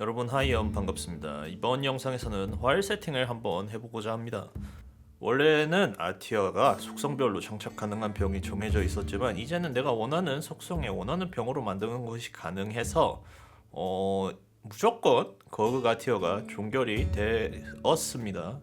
여러분 하이엄 반갑습니다. 이번 영상에서는 활 세팅을 한번 해보고자 합니다. 원래는 아티어가 속성별로 장착 가능한 병이 정해져 있었지만 이제는 내가 원하는 속성에 원하는 병으로 만드는 것이 가능해서 어, 무조건 거그 아티어가 종결이 되었습니다.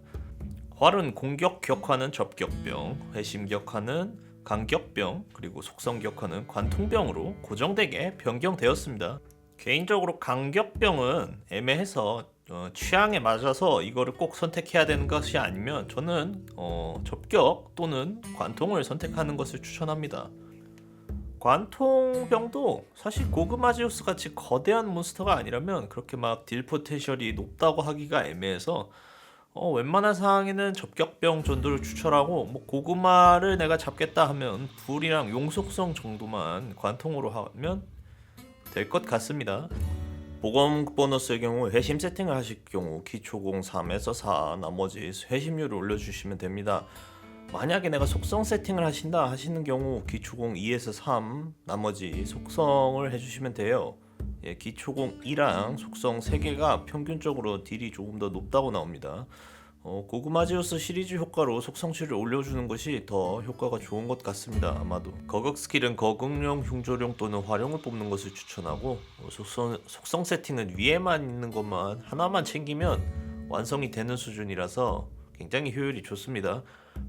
활은 공격 격화는 접격병, 회심 격화는 간격병, 그리고 속성 격화는 관통병으로 고정되게 변경되었습니다. 개인적으로 간격병은 애매해서 어, 취향에 맞아서 이거를 꼭 선택해야 되는 것이 아니면 저는 어, 접격 또는 관통을 선택하는 것을 추천합니다. 관통병도 사실 고그마지우스 같이 거대한 몬스터가 아니라면 그렇게 막 딜 포텐셜이 높다고 하기가 애매해서 어, 웬만한 상황에는 접격병 전도를 추천하고 뭐 고구마를 내가 잡겠다 하면 불이랑 용속성 정도만 관통으로 하면 될 것 같습니다. 보검 보너스의 경우 회심 세팅을 하실 경우 기초공 3에서 4 나머지 회심률을 올려주시면 됩니다. 만약에 내가 속성 세팅을 하신다 하시는 경우 기초공 2에서 3 나머지 속성을 해주시면 돼요. 예, 기초공 2랑 속성 3개가 평균적으로 딜이 조금 더 높다고 나옵니다. 어, 고구마지우스 시리즈 효과로 속성치를 올려주는 것이 더 효과가 좋은 것 같습니다. 아마도 거극 스킬은 거극용, 흉조용 또는 활용을 뽑는 것을 추천하고 어, 속성, 속성 세팅은 위에만 있는 것만 하나만 챙기면 완성이 되는 수준이라서 굉장히 효율이 좋습니다.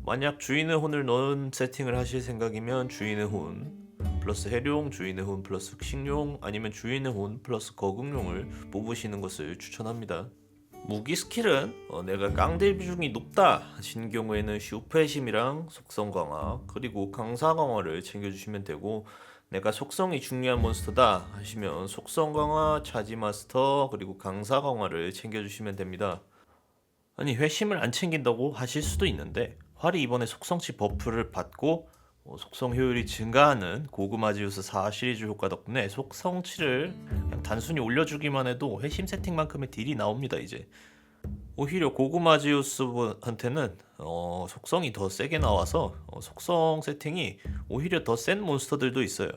만약 주인의 혼을 넣은 세팅을 하실 생각이면 주인의 혼 플러스 해룡, 주인의 혼 플러스 식룡 아니면 주인의 혼 플러스 거극용을 뽑으시는 것을 추천합니다. 무기 스킬은 어, 내가 깡딜 비중이 높다 하시는 경우에는 슈퍼해심이랑 속성 강화 그리고 강사 강화를 챙겨주시면 되고 내가 속성이 중요한 몬스터다 하시면 속성 강화, 차지 마스터 그리고 강사 강화를 챙겨주시면 됩니다. 아니 회심을 안 챙긴다고 하실 수도 있는데 활이 이번에 속성치 버프를 받고 어, 속성 효율이 증가하는 고구마지우스 4 시리즈 효과 덕분에 속성치를 그냥 단순히 올려주기만 해도 회심 세팅만큼의 딜이 나옵니다 이제. 오히려 고구마지우스한테는 어, 속성이 더 세게 나와서 어, 속성 세팅이 오히려 더 센 몬스터들도 있어요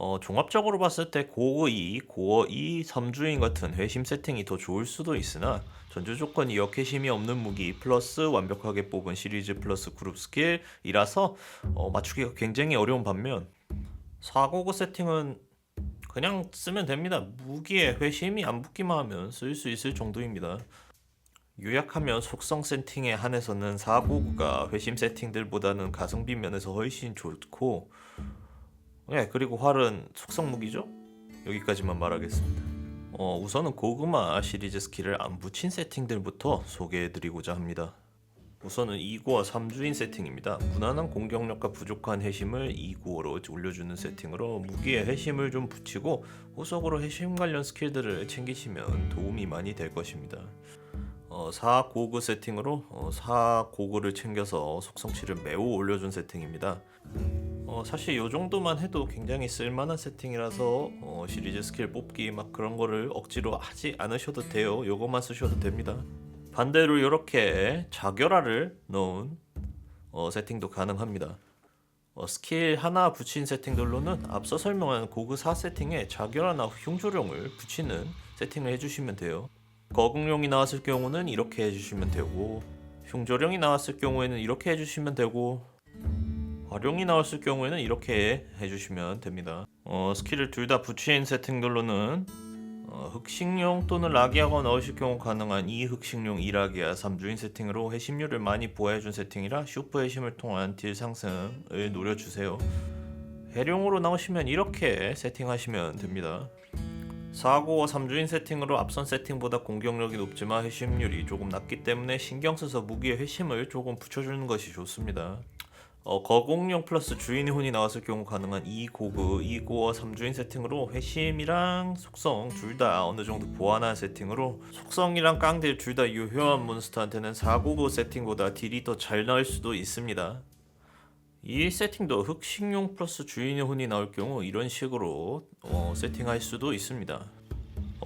어, 종합적으로 봤을 때 고어 2, 고어 2, 3주인 같은 회심 세팅이 더 좋을 수도 있으나 전주 조건이 역회심이 없는 무기 플러스 완벽하게 뽑은 시리즈 플러스 그룹 스킬이라서 어, 맞추기가 굉장히 어려운 반면 4고고 세팅은 그냥 쓰면 됩니다. 무기에 회심이 안 붙기만 하면 쓸 수 있을 정도입니다. 요약하면 속성 세팅에 한해서는 4고구가 회심 세팅들보다는 가성비 면에서 훨씬 좋고 네, 그리고 활은 속성 무기죠? 여기까지만 말하겠습니다. 어, 우선은 고구마 시리즈 스킬을 안 붙인 세팅들부터 소개해드리고자 합니다. 우선은 2구어 3주인 세팅입니다. 무난한 공격력과 부족한 해심을 2구어로 올려주는 세팅으로 무기에 해심을 좀 붙이고 후속으로 해심 관련 스킬들을 챙기시면 도움이 많이 될 것입니다. 어, 4고그 세팅으로 어, 4고그를 챙겨서 속성치를 매우 올려준 세팅입니다. 어, 사실 이 정도만 해도 굉장히 쓸만한 세팅이라서 어, 시리즈 스킬 뽑기 막 그런 거를 억지로 하지 않으셔도 돼요. 요것만 쓰셔도 됩니다. 반대로 이렇게 자결화를 넣은 어, 세팅도 가능합니다. 어, 스킬 하나 붙인 세팅들로는 앞서 설명한 고그 4 세팅에 자결화나 흉조령을 붙이는 세팅을 해주시면 돼요. 거국용이 나왔을 경우는 이렇게 해주시면 되고 흉조령이 나왔을 경우에는 이렇게 해주시면 되고 활용이 나왔을 경우에는 이렇게 해주시면 됩니다. 어, 스킬을 둘 다 붙인 세팅들로는 어, 흑식용 또는 라기아가 넣으실 경우 가능한 이 흑식용 2라기아 3주인 세팅으로 회심률을 많이 보호해준 세팅이라 슈퍼 회심을 통한 딜 상승을 노려주세요. 해룡으로 나오시면 이렇게 세팅하시면 됩니다. 4고와 3주인 세팅으로 앞선 세팅보다 공격력이 높지만 회심률이 조금 낮기 때문에 신경 써서 무기에 회심을 조금 붙여주는 것이 좋습니다. 어, 거공용 플러스 주인의 혼이 나왔을 경우 가능한 2고그, 2고어 3주인 세팅으로 회심이랑 속성 둘 다 어느 정도 보완한 세팅으로 속성이랑 깡딜 둘 다 유효한 몬스터한테는 4고그 세팅보다 딜이 더 잘 나올 수도 있습니다. 이 세팅도 흑식용 플러스 주인의 혼이 나올 경우 이런 식으로 어, 세팅할 수도 있습니다.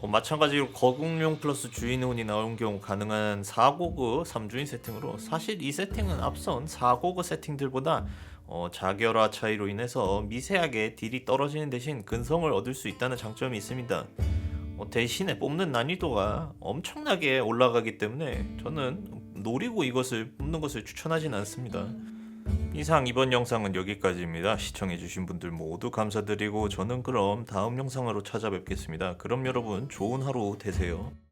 어, 마찬가지로 거국용 플러스 주인의 혼이 나온 경우 가능한 4고그 3주인 세팅으로 사실 이 세팅은 앞선 4고그 세팅들보다 어, 자결화 차이로 인해서 미세하게 딜이 떨어지는 대신 근성을 얻을 수 있다는 장점이 있습니다. 뭐 대신에 뽑는 난이도가 엄청나게 올라가기 때문에 저는 노리고 이것을 뽑는 것을 추천하진 않습니다. 이상 이번 영상은 여기까지입니다. 시청해주신 분들 모두 감사드리고 저는 그럼 다음 영상으로 찾아뵙겠습니다. 그럼 여러분 좋은 하루 되세요.